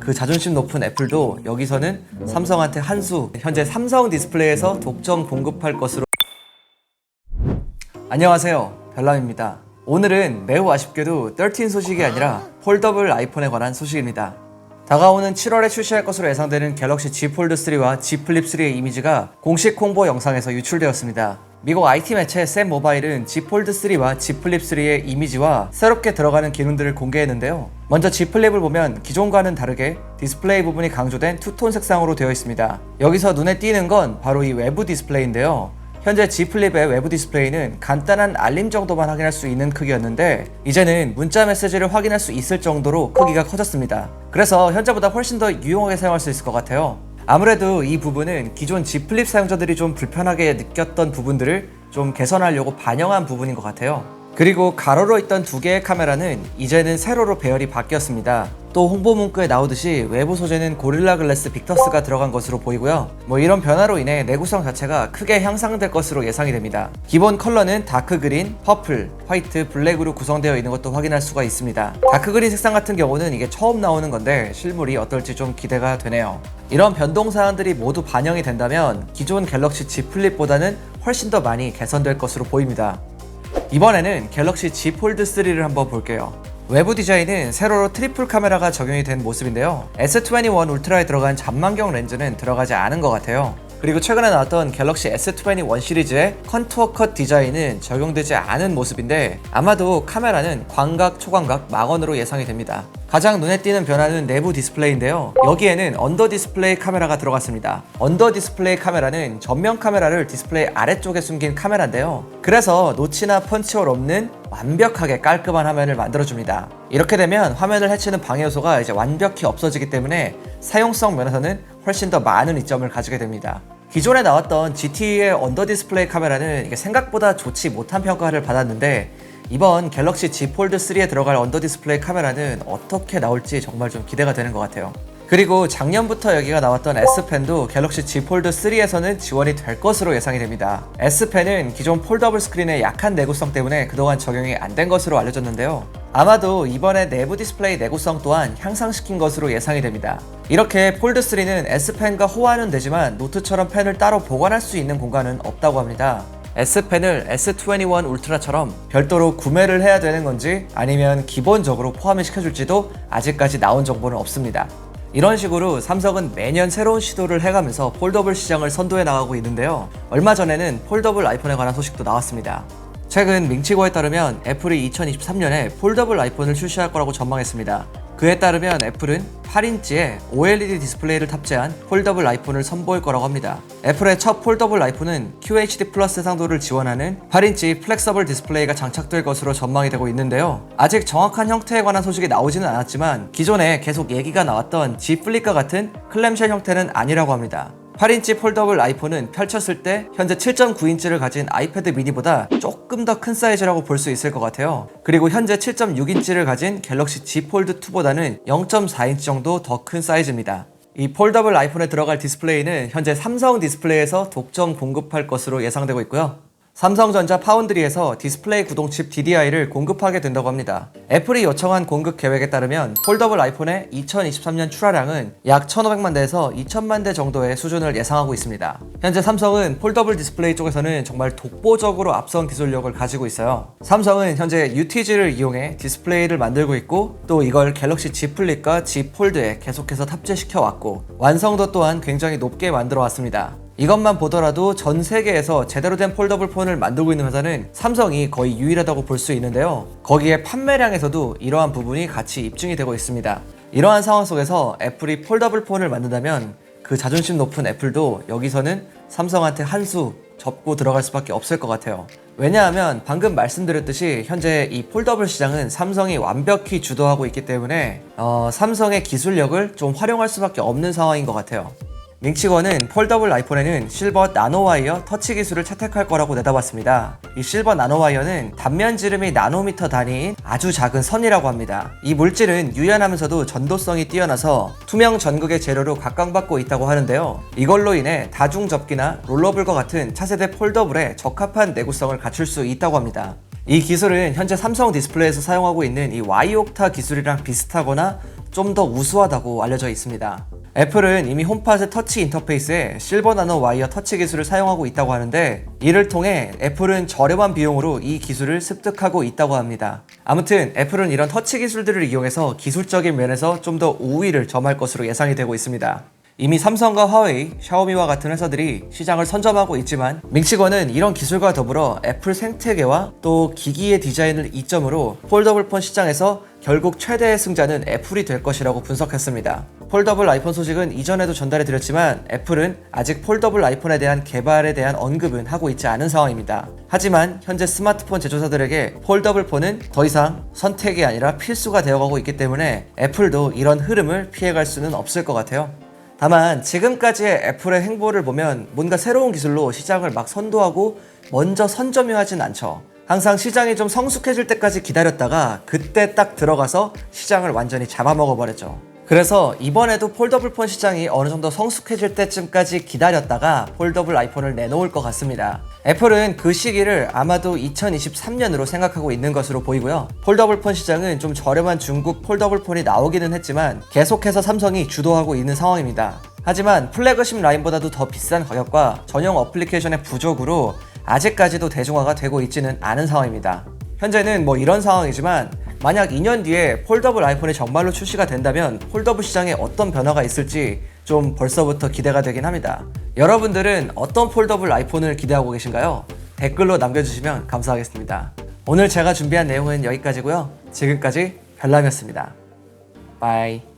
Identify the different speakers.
Speaker 1: 그 자존심 높은 애플도 여기서는 삼성한테 한 수 현재 삼성 디스플레이에서 독점 공급할 것으로. 안녕하세요. 별남입니다. 오늘은 매우 아쉽게도 13 소식이 아니라 폴더블 아이폰에 관한 소식입니다. 다가오는 7월에 출시할 것으로 예상되는 갤럭시 Z 폴드 3와 Z 플립 3의 이미지가 공식 홍보 영상에서 유출되었습니다. 미국 IT 매체 샘 모바일은 Z 폴드 3와 Z 플립 3의 이미지와 새롭게 들어가는 기능들을 공개했는데요. 먼저 Z 플립을 보면 기존과는 다르게 디스플레이 부분이 강조된 투톤 색상으로 되어 있습니다. 여기서 눈에 띄는 건 바로 이 외부 디스플레이인데요. 현재 G 플립의 외부 디스플레이는 간단한 알림 정도만 확인할 수 있는 크기였는데 이제는 문자 메시지를 확인할 수 있을 정도로 크기가 커졌습니다. 그래서 현재보다 훨씬 더 유용하게 사용할 수 있을 것 같아요. 아무래도 이 부분은 기존 G 플립 사용자들이 좀 불편하게 느꼈던 부분들을 좀 개선하려고 반영한 부분인 것 같아요. 그리고 가로로 있던 두 개의 카메라는 이제는 세로로 배열이 바뀌었습니다. 또 홍보 문구에 나오듯이 외부 소재는 고릴라 글래스 빅터스가 들어간 것으로 보이고요. 뭐 이런 변화로 인해 내구성 자체가 크게 향상될 것으로 예상이 됩니다. 기본 컬러는 다크 그린, 퍼플, 화이트, 블랙으로 구성되어 있는 것도 확인할 수가 있습니다. 다크 그린 색상 같은 경우는 이게 처음 나오는 건데 실물이 어떨지 좀 기대가 되네요. 이런 변동 사항들이 모두 반영이 된다면 기존 갤럭시 Z 플립보다는 훨씬 더 많이 개선될 것으로 보입니다. 이번에는 갤럭시 Z 폴드 3를 한번 볼게요. 외부 디자인은 세로로 트리플 카메라가 적용이 된 모습인데요. S21 울트라에 들어간 잔망경 렌즈는 들어가지 않은 것 같아요. 그리고 최근에 나왔던 갤럭시 S21 시리즈의 컨투어 컷 디자인은 적용되지 않은 모습인데 아마도 카메라는 광각, 초광각, 망원으로 예상이 됩니다. 가장 눈에 띄는 변화는 내부 디스플레이인데요. 여기에는 언더 디스플레이 카메라가 들어갔습니다. 언더 디스플레이 카메라는 전면 카메라를 디스플레이 아래쪽에 숨긴 카메라인데요. 그래서 노치나 펀치홀 없는 완벽하게 깔끔한 화면을 만들어줍니다. 이렇게 되면 화면을 해치는 방해 요소가 이제 완벽히 없어지기 때문에 사용성 면에서는 훨씬 더 많은 이점을 가지게 됩니다. 기존에 나왔던 GT의 언더 디스플레이 카메라는 생각보다 좋지 못한 평가를 받았는데 이번 갤럭시 Z 폴드 3에 들어갈 언더 디스플레이 카메라는 어떻게 나올지 정말 좀 기대가 되는 것 같아요. 그리고 작년부터 여기가 나왔던 S펜도 갤럭시 Z 폴드 3에서는 지원이 될 것으로 예상이 됩니다. S펜은 기존 폴더블 스크린의 약한 내구성 때문에 그동안 적용이 안 된 것으로 알려졌는데요. 아마도 이번에 내부 디스플레이 내구성 또한 향상시킨 것으로 예상이 됩니다. 이렇게 폴드 3는 S펜과 호환은 되지만 노트처럼 펜을 따로 보관할 수 있는 공간은 없다고 합니다. S펜을 S21 울트라처럼 별도로 구매를 해야 되는 건지 아니면 기본적으로 포함을 시켜줄지도 아직까지 나온 정보는 없습니다. 이런 식으로 삼성은 매년 새로운 시도를 해가면서 폴더블 시장을 선도해 나가고 있는데요. 얼마 전에는 폴더블 아이폰에 관한 소식도 나왔습니다. 최근 밍치고에 따르면 애플이 2023년에 폴더블 아이폰을 출시할 거라고 전망했습니다. 그에 따르면 애플은 8인치의 OLED 디스플레이를 탑재한 폴더블 아이폰을 선보일 거라고 합니다. 애플의 첫 폴더블 아이폰은 QHD 플러스 해상도를 지원하는 8인치 플렉서블 디스플레이가 장착될 것으로 전망이 되고 있는데요. 아직 정확한 형태에 관한 소식이 나오지는 않았지만 기존에 계속 얘기가 나왔던 G 플립과 같은 클램쉘 형태는 아니라고 합니다. 8인치 폴더블 아이폰은 펼쳤을 때 현재 7.9인치를 가진 아이패드 미니보다 조금 더 큰 사이즈라고 볼 수 있을 것 같아요. 그리고 현재 7.6인치를 가진 갤럭시 Z 폴드 2보다는 0.4인치 정도 더 큰 사이즈입니다. 이 폴더블 아이폰에 들어갈 디스플레이는 현재 삼성 디스플레이에서 독점 공급할 것으로 예상되고 있고요. 삼성전자 파운드리에서 디스플레이 구동칩 DDI를 공급하게 된다고 합니다. 애플이 요청한 공급 계획에 따르면 폴더블 아이폰의 2023년 출하량은 약 1,500만 대에서 2,000만 대 정도의 수준을 예상하고 있습니다. 현재 삼성은 폴더블 디스플레이 쪽에서는 정말 독보적으로 앞선 기술력을 가지고 있어요. 삼성은 현재 UTG를 이용해 디스플레이를 만들고 있고 또 이걸 갤럭시 Z 플립과 Z 폴드에 계속해서 탑재시켜 왔고 완성도 또한 굉장히 높게 만들어 왔습니다. 이것만 보더라도 전 세계에서 제대로 된 폴더블 폰을 만들고 있는 회사는 삼성이 거의 유일하다고 볼 수 있는데요. 거기에 판매량에서도 이러한 부분이 같이 입증이 되고 있습니다. 이러한 상황 속에서 애플이 폴더블 폰을 만든다면 그 자존심 높은 애플도 여기서는 삼성한테 한 수 접고 들어갈 수밖에 없을 것 같아요. 왜냐하면 방금 말씀드렸듯이 현재 이 폴더블 시장은 삼성이 완벽히 주도하고 있기 때문에 어, 삼성의 기술력을 좀 활용할 수밖에 없는 상황인 것 같아요. 밍치건은 폴더블 아이폰에는 실버 나노와이어 터치 기술을 채택할 거라고 내다봤습니다. 이 실버 나노와이어는 단면 지름이 나노미터 단위인 아주 작은 선이라고 합니다. 이 물질은 유연하면서도 전도성이 뛰어나서 투명 전극의 재료로 각광받고 있다고 하는데요. 이걸로 인해 다중 접기나 롤러블과 같은 차세대 폴더블에 적합한 내구성을 갖출 수 있다고 합니다. 이 기술은 현재 삼성 디스플레이에서 사용하고 있는 이 Y옥타 기술이랑 비슷하거나 좀 더 우수하다고 알려져 있습니다. 애플은 이미 홈팟의 터치 인터페이스에 실버 나노 와이어 터치 기술을 사용하고 있다고 하는데 이를 통해 애플은 저렴한 비용으로 이 기술을 습득하고 있다고 합니다. 아무튼 애플은 이런 터치 기술들을 이용해서 기술적인 면에서 좀 더 우위를 점할 것으로 예상이 되고 있습니다. 이미 삼성과 화웨이, 샤오미와 같은 회사들이 시장을 선점하고 있지만 밍치건은 이런 기술과 더불어 애플 생태계와 또 기기의 디자인을 이점으로 폴더블 폰 시장에서 결국 최대의 승자는 애플이 될 것이라고 분석했습니다. 폴더블 아이폰 소식은 이전에도 전달해 드렸지만 애플은 아직 폴더블 아이폰에 대한 개발에 대한 언급은 하고 있지 않은 상황입니다. 하지만 현재 스마트폰 제조사들에게 폴더블 폰은 더 이상 선택이 아니라 필수가 되어가고 있기 때문에 애플도 이런 흐름을 피해갈 수는 없을 것 같아요. 다만 지금까지의 애플의 행보를 보면 뭔가 새로운 기술로 시장을 막 선도하고 먼저 선점유하진 않죠. 항상 시장이 좀 성숙해질 때까지 기다렸다가 그때 딱 들어가서 시장을 완전히 잡아먹어 버렸죠. 그래서 이번에도 폴더블 폰 시장이 어느 정도 성숙해질 때쯤까지 기다렸다가 폴더블 아이폰을 내놓을 것 같습니다. 애플은 그 시기를 아마도 2023년으로 생각하고 있는 것으로 보이고요. 폴더블 폰 시장은 좀 저렴한 중국 폴더블 폰이 나오기는 했지만 계속해서 삼성이 주도하고 있는 상황입니다. 하지만 플래그십 라인보다도 더 비싼 가격과 전용 어플리케이션의 부족으로 아직까지도 대중화가 되고 있지는 않은 상황입니다. 현재는 뭐 이런 상황이지만 만약 2년 뒤에 폴더블 아이폰이 정말로 출시가 된다면 폴더블 시장에 어떤 변화가 있을지 좀 벌써부터 기대가 되긴 합니다. 여러분들은 어떤 폴더블 아이폰을 기대하고 계신가요? 댓글로 남겨주시면 감사하겠습니다. 오늘 제가 준비한 내용은 여기까지고요. 지금까지 별남이었습니다. 바이.